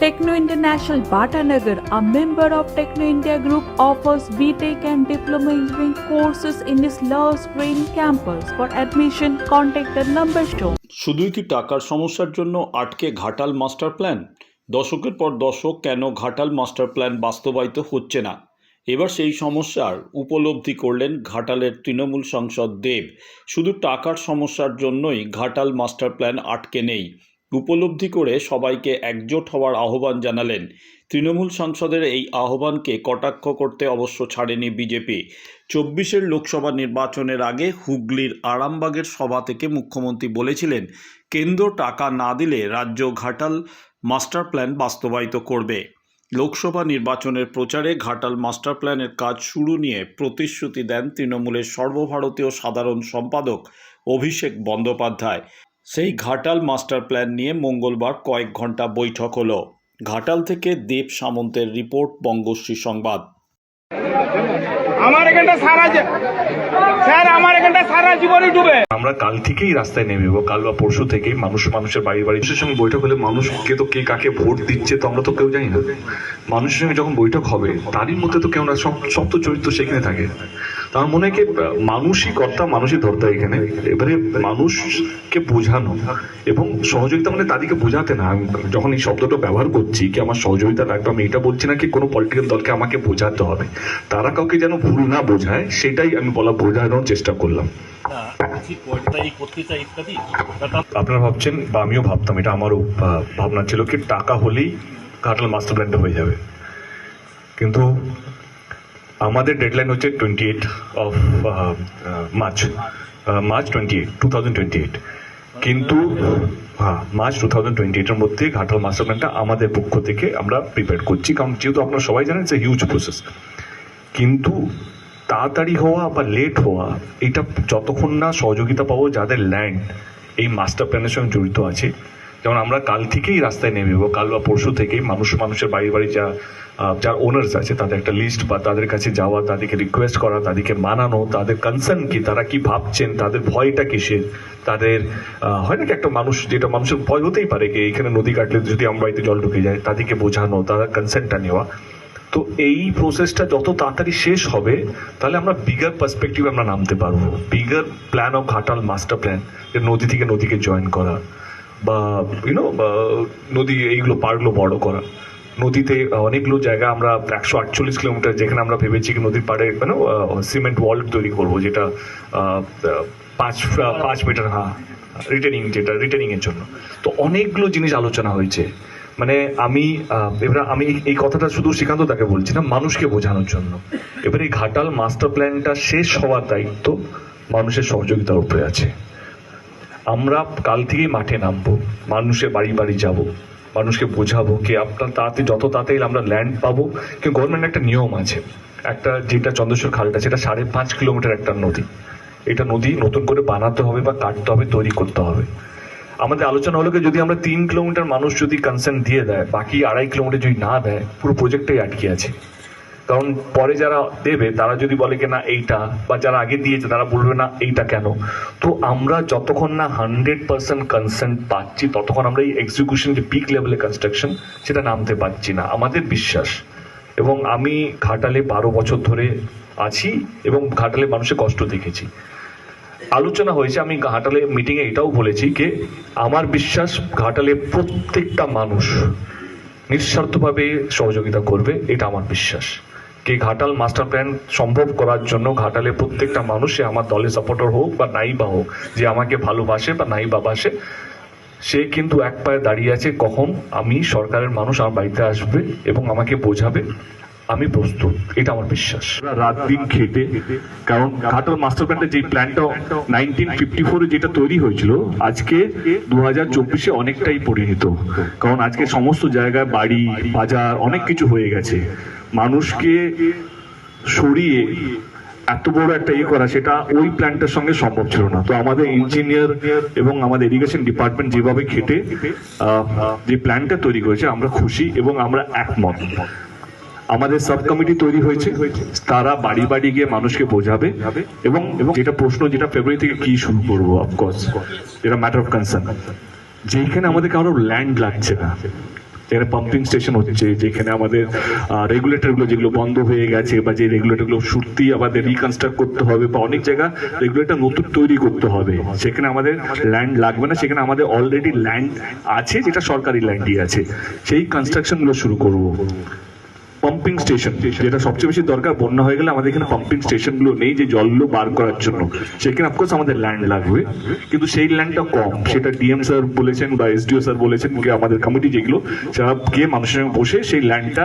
Techno International Bhatanagar, a member of Techno India Group, offers BTEC and Diploma Engineering courses in its Love Green campus. For admission, contact the number shown. শুধুই কি টাকার সমস্যার জন্য আটকে Ghatal master plan দশকের পর দশক কেন ঘাটাল মাস্টার প্ল্যান বাস্তবায়িত হচ্ছে না এবার সেই সমস্যার উপলব্ধি করলেন ঘাটালের তৃণমূল সাংসদ দেব শুধু টাকার সমস্যার জন্যই ঘাটাল মাস্টার প্ল্যান আটকে নেই উপলব্ধি করে সবাইকে একজোট হওয়ার আহ্বান জানালেন তৃণমূল সাংসদের এই আহ্বানকে কটাক্ষ করতে অবশ্য ছাড়েনি বিজেপি। চব্বিশের লোকসভা নির্বাচনের আগে হুগলির আরামবাগের সভা থেকে মুখ্যমন্ত্রী বলেছিলেন, কেন্দ্র টাকা না দিলে রাজ্য ঘাটাল মাস্টার প্ল্যান বাস্তবায়িত করবে। লোকসভা নির্বাচনের প্রচারে ঘাটাল মাস্টার প্ল্যানের কাজ শুরু নিয়ে প্রতিশ্রুতি দেন তৃণমূলের সর্বভারতীয় সাধারণ সম্পাদক অভিষেক বন্দ্যোপাধ্যায়। সেই ঘাটাল মাস্টার প্ল্যান নিয়ে মঙ্গলবার কয়েক ঘণ্টা বৈঠক হলো। ঘাটাল থেকে দেব সামন্তের রিপোর্ট বঙ্গশ্রী সংবাদ। আমার এখানটা সারা স্যার আমার এখানটা সারা জীবনই ডুবে। আমরা কাল থেকেই রাস্তায় নেমে যাব কাল বা পরশু থেকেই মানুষ মানুষের বাড়ি বাড়ি মানুষের সঙ্গে বৈঠক হলে মানুষকে তো কে কাকে ভোট দিচ্ছে তো আমরা তো কেউ জানি না। মানুষের সঙ্গে যখন বৈঠক হবে তারই মধ্যে তো কেউ না সব সব তো চরিত্র সেখানে থাকে। তার মনে কি, মানুষই কর্তা, মানুষই ধর্তা এখানে। এবারে মানুষকে বোঝানো এবং সহযোগিতা মানে তাদেরকে বোঝাতে না। আমি যখন এই শব্দটা ব্যবহার করছি, কি আমার সহযোগিতা লাগবে? আমি এটা বলছি না কি কোনো পলিটিক্যাল দলকে আমাকে বোঝাতে হবে? তারা কাউকে যেন ভুল না বোঝায়, সেটাই আমি বলা, বোঝানোর চেষ্টা করলাম। আপনারা ভাবছেন বা আমিও ভাবতাম, এটা আমারও ভাবনা ছিল কি, টাকা হলেই ঘাটাল মাস্টার প্ল্যানটা হয়ে যাবে। কিন্তু আমাদের ডেডলাইন হচ্ছে twenty eight of March March twenty eight two thousand twenty eight কিন্তু হ্যাঁ মার্চ টু থাউজেন্ড টোয়েন্টি এইটের মধ্যে ঘাটাল মাস্টার প্ল্যানটা আমাদের পক্ষ থেকে আমরা প্রিপেয়ার করছি। কারণ যেহেতু আপনারা সবাই জানেন যে হিউজ প্রসেস কিন্তু, তাড়াতাড়ি হওয়া বা লেট হওয়া, এটা যতক্ষণ না সহযোগিতা পাবো যাদের ল্যান্ড এই মাস্টার প্ল্যানের সঙ্গে জড়িত আছে যেমন আমরা কাল থেকেই রাস্তায় নেমে যাব, কাল বা পরশু থেকেই মানুষ মানুষের বাড়ি বাড়ি যা যার ওনার্স আছে, তাদের একটা লিস্ট বা তাদের কাছে যাওয়া, তাদেরকে রিকোয়েস্ট করা, তাদেরকে মানানো, তাদের কনসার্ন কি, তারা কি ভাবছেন, তাদের ভয়টা কিসের? তাদের হয় না কি একটা মানুষ, যেটা মানুষের ভয় হতেই পারে কি এখানে নদী কাটলে যদি আমার বাড়িতে জল ঢুকে যায়, তাদেরকে বোঝানো তাদের কনসার্নটা নেওয়া। তো এই প্রসেসটা যত তাড়াতাড়ি শেষ হবে, তাহলে আমরা বিগার পার্সপেক্টিভ আমরা নামতে পারব। Bigger plan of Ghatal master plan যে নদী থেকে নদীকে জয়েন করা। বা ইউনো নদী এইগুলো, পাড়গুলো বড় করা। নদীতে অনেকগুলো জায়গা আমরা একশো আটচল্লিশ কিলোমিটার যেখানে আমরা ভেবেছি কি নদীর পাড়ে মানে সিমেন্ট ওয়াল তৈরি করব, যেটা পাঁচ পাঁচ মিটার হ্যাঁ রিটার্নিং যেটা রিটার্নিং এর জন্য। তো অনেকগুলো জিনিস আলোচনা হয়েছে। মানে আমি এবার আমি এই কথাটা শুধু শ্রীকান্ত তাকে বলছি না, মানুষকে বোঝানোর জন্য। এবার এই ঘাটাল মাস্টার প্ল্যানটা শেষ হওয়ার দায়িত্ব মানুষের সহযোগিতার উপরে আছে। আমরা কাল থেকেই মাঠে নামবো মানুষের বাড়ি বাড়ি যাব, মানুষকে বোঝাবো কি আপনার তাড়াতাড়ি যত তাড়াতাড়ি আমরা ল্যান্ড পাবো, কিন্তু গভর্নমেন্ট একটা নিয়ম আছে, একটা যেটা চন্দ্রেশ্বর খালটা সেটা সাড়ে পাঁচ কিলোমিটার একটা নদী, এটা নদী নতুন করে বানাতে হবে বা কাটতে হবে, তৈরি করতে হবে। আমাদের আলোচনা হলো যদি আমরা তিন কিলোমিটার মানুষ যদি কনসেন্ট দিয়ে দেয়, বাকি আড়াই কিলোমিটার যদি না দেয়, পুরো প্রজেক্টটাই আটকে আছে। কারণ পরে যারা দেবে, তারা যদি বলে কি না এইটা, বা যারা আগে দিয়েছে, তারা বলবে না এইটা কেন? তো আমরা যতক্ষণ না হান্ড্রেড পার্সেন্ট কনসেন্ট পাচ্ছি, ততক্ষণ আমরা এই এক্সিকিউশন যে পিক লেভেলের কনস্ট্রাকশন সেটা নামতে পারছি না। আমাদের বিশ্বাস। এবং আমি ঘাটালে বারো বছর ধরে আছি এবং ঘাটালে মানুষের কষ্ট দেখেছি। আলোচনা হয়েছে, আমি ঘাটালে মিটিংয়ে এটাও বলেছি যে, আমার বিশ্বাস ঘাটালে প্রত্যেকটা মানুষ নিঃস্বার্থভাবে সহযোগিতা করবে, এটা আমার বিশ্বাস। কে ঘাটাল মাস্টার প্ল্যান সম্ভব করার জন্য ঘাটালে প্রত্যেকটা মানুষ আমার দলের সাপোর্টার হোক বা নাই বা হোক, যে আমাকে ভালোবাসে বা নাই বা বাসে, সে কিন্তু এক পায়ে দাঁড়িয়ে আছে কখন আমি সরকারের মানুষ আমার বাড়িতে আসবে এবং আমাকে বোঝাবে, আমি প্রস্তুত। এটা আমার বিশ্বাস। রাত দিন খেটে, কারণ ঘাটাল মাস্টার প্ল্যানটা যে প্ল্যানটা নাইনটিন ফিফটি ফোরে যেটা তৈরি হয়েছিল, আজকে দু হাজার চব্বিশে অনেকটাই পরিণত। কারণ আজকে সমস্ত জায়গায় বাড়ি, বাজার অনেক কিছু হয়ে গেছে। মানুষকে সরিয়ে এত বড় একটা ইয়ে করা সেটা ওই প্ল্যানটার সঙ্গে সম্ভব ছিল না। তো আমাদের ইঞ্জিনিয়ার এবং আমাদের ইরিগেশন ডিপার্টমেন্ট যেভাবে খেটে যে প্ল্যানটা তৈরি করেছে আমরা খুশি এবং আমরা একমত। আমাদের সাব কমিটি তৈরি হয়েছে তারা বাড়ি বাড়ি গিয়ে মানুষকে বোঝাবে এবং এবং যেটা প্রশ্ন যেটা ফেব্রুয়ারি থেকে কি শুরু করব অফকোর্স যেটা ম্যাটার অফ কনসার্ন যেখানে আমাদের কারও ল্যান্ড লাগছে না। যেখানে পাম্পিং স্টেশন হচ্ছে, যেখানে আমাদের রেগুলেটরগুলো যেগুলো বন্ধ হয়ে গেছে বা যে রেগুলেটরগুলো সত্যি আমাদের রিকনস্ট্রাক্ট করতে হবে বা অনেক জায়গা রেগুলেটর নতুন তৈরি করতে হবে। সেখানে আমাদের ল্যান্ড লাগবে না, সেখানে আমাদের অলরেডি ল্যান্ড আছে, যেটা সরকারি ল্যান্ডই আছে। সেই কনস্ট্রাকশনগুলো শুরু করব। পাম্পিং স্টেশন যেটা সবচেয়ে বেশি দরকার। বন্যা হয়ে গেলে আমাদের এখানে পাম্পিং স্টেশনগুলো নেই যে জলগুলো বার করার জন্য। সেখানে অফকোর্স আমাদের ল্যান্ড লাগবে। কিন্তু সেই ল্যান্ডটা কম। সেটা ডিএম স্যার বলেছেন বা এসডিও স্যার বলেছেন কি আমাদের কমিটি যেগুলো, যারা গিয়ে মানুষের সঙ্গে বসে সেই ল্যান্ডটা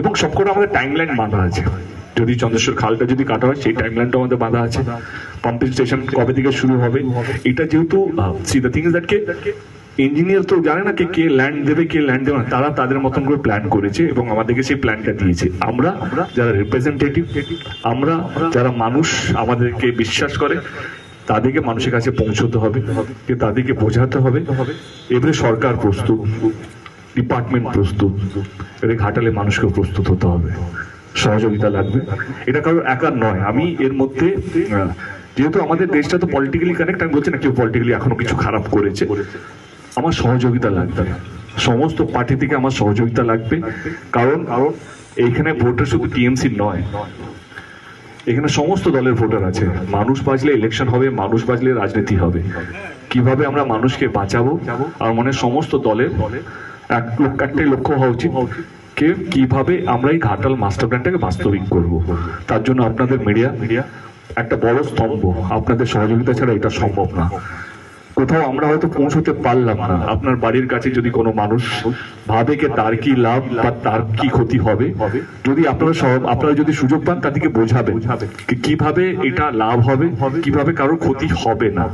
এবং সবকটা আমাদের টাইম লাইন বাঁধা আছে। যদি চন্দ্রেশ্বর খালটা যদি কাটা হয়, সেই টাইম লাইনটা আমাদের বাঁধা আছে। পাম্পিং স্টেশন কবে থেকে শুরু হবে? এটা যেহেতু see the thing is that K engineer তো জানে না কে কে ল্যান্ড দেবে, কে ল্যান্ড দেবে না। তারা তাদের মতন করে প্ল্যান করেছে এবং আমাদেরকে সেই প্ল্যানটা দিয়েছে। আমরা যারা রিপ্রেজেন্টেটিভ আমরা যারা মানুষ, আমাদেরকে বিশ্বাস করে, তাদেরকে মানুষের কাছে পৌঁছতে হবে, যে তাদেরকে বোঝাতে হবে। এবারে সরকার প্রস্তুত ডিপার্টমেন্ট প্রস্তুত, এবারে ঘাটালে মানুষকেও প্রস্তুত হতে হবে। সহযোগিতা লাগবে। এটা কারোর একার নয়। আমি এর মধ্যে, যেহেতু আমাদের দেশটা তো পলিটিক্যালি কানেক্ট আমি বলছি না কেউ পলিটিক্যালি এখনও কিছু খারাপ করেছে। আমার সহযোগিতা লাগবে। সমস্ত পার্টি থেকে আমার সহযোগিতা লাগবে। কারণ কারণ এইখানে ভোটার শুধু টিএমসি নয়। এখানে সমস্ত দলের ভোটার আছে। মানুষ বাঁচলে ইলেকশন হবে, মানুষ বাঁচলে রাজনীতি হবে। কীভাবে আমরা মানুষকে বাঁচাবো? আর মনে সমস্ত দলের এক একটাই লক্ষ্য হওয়া উচিত। কে, কীভাবে আমরা এই ঘাটাল মাস্টার প্ল্যানটাকে বাস্তবিক করব? তার জন্য আপনাদের মিডিয়া মিডিয়া একটা বড় স্তম্ভ। আপনাদের সহযোগিতা ছাড়া এটা সম্ভব না। কোথাও আমরা হয়তো পৌঁছতে পারলাম না। আপনার বাড়ির কাছে যদি কোনো মানুষ ভাবে কে তার কি লাভ বা তার কি ক্ষতি হবে যদি আপনারা সব আপনারা যদি সুযোগ পান তাদেরকে বোঝাবেন কি- কীভাবে এটা লাভ হবে কীভাবে কারোর ক্ষতি হবে না।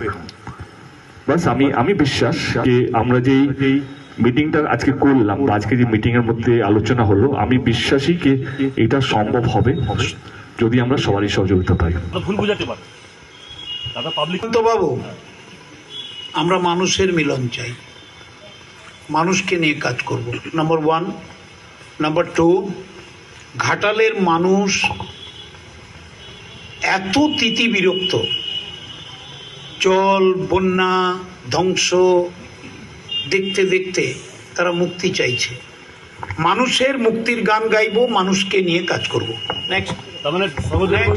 বাস আমি আমি বিশ্বাস যে আমরা যেই এই মিটিংটা আজকে করলাম বা আজকে যে মিটিং এর মধ্যে আলোচনা হলো আমি বিশ্বাসী যে এটা সম্ভব হবে। যদি আমরা সবারই সহযোগিতা পাই। দাদা ভুল বুঝাতে পারে। দাদা পাবলিক তো বাবু আমরা মানুষের মিলন চাই। মানুষকে নিয়ে কাজ করব। নাম্বার ওয়ান নাম্বার টু ঘাটালের মানুষ এত তিতি বিরক্ত। জল বন্যা ধ্বংস দেখতে দেখতে তারা মুক্তি চাইছে। মানুষের মুক্তির গান গাইব মানুষকে নিয়ে কাজ করব। নেক্সট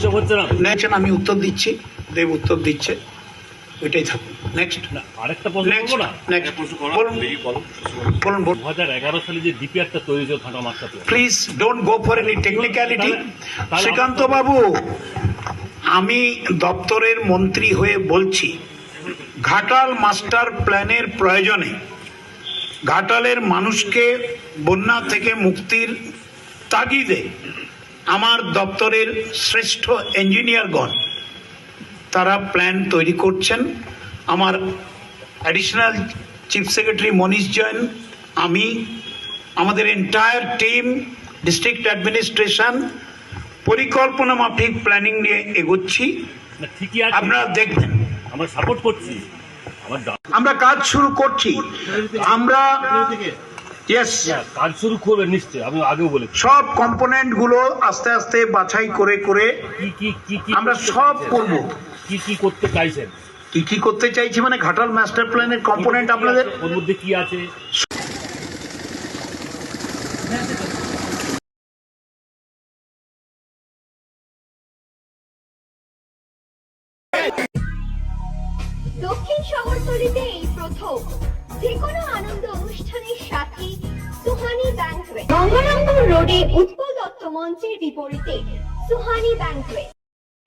মানে আমি উত্তর দিচ্ছি। দেব উত্তর দিচ্ছে। ওইটাই থাকুন নেক্সট আরেকটা প্রশ্ন করব না? নেক্সট বলুন। বলুন দু হাজার এগারো সালে যে ডিপিআরটা তৈরি হয়েছিল ঘাটা master please don't go for any technicality Shrikanta babu আমি দপ্তরের মন্ত্রী হয়ে বলছি ঘাটাল মাস্টার প্ল্যানের প্রয়োজনে ঘাটালের মানুষকে বন্যা থেকে মুক্তির তাগিদে আমার দপ্তরের শ্রেষ্ঠ ইঞ্জিনিয়ারগণ তারা প্ল্যান তৈরি করছেন। আমার additional chief secretary Manish Jain আমি আমাদের এন্টায়ার টিম ডিস্ট্রিক্ট অ্যাডমিনিস্ট্রেশন পরিকল্পনা মাফিক প্ল্যানিং নিয়ে এগোচ্ছি। আপনারা দেখবেন। আমরা সাপোর্ট করছি। আমরা কাজ শুরু করছি। আমরা কাজ শুরু করবে নিশ্চয়ই আমি আগেও বলেছি। সব কম্পোনেন্টগুলো আস্তে আস্তে বাছাই করে করে আমরা সব? করব। কি কি করতে চাইছেন? কি কি করতে চাইছি মানে ঘাটাল মাস্টার প্ল্যানের কম্পোনেন্ট আপনাদের? ওর মধ্যে কি আছে? দক্ষিণ শহরতলিতে এই প্রথম যে কোনো আনন্দ অনুষ্ঠানের সাথে সুহানি ব্যাংকুয়েট গঙ্গারামপুর রোডে উৎপল দত্ত মঞ্চের বিপরীতে Suhani banquet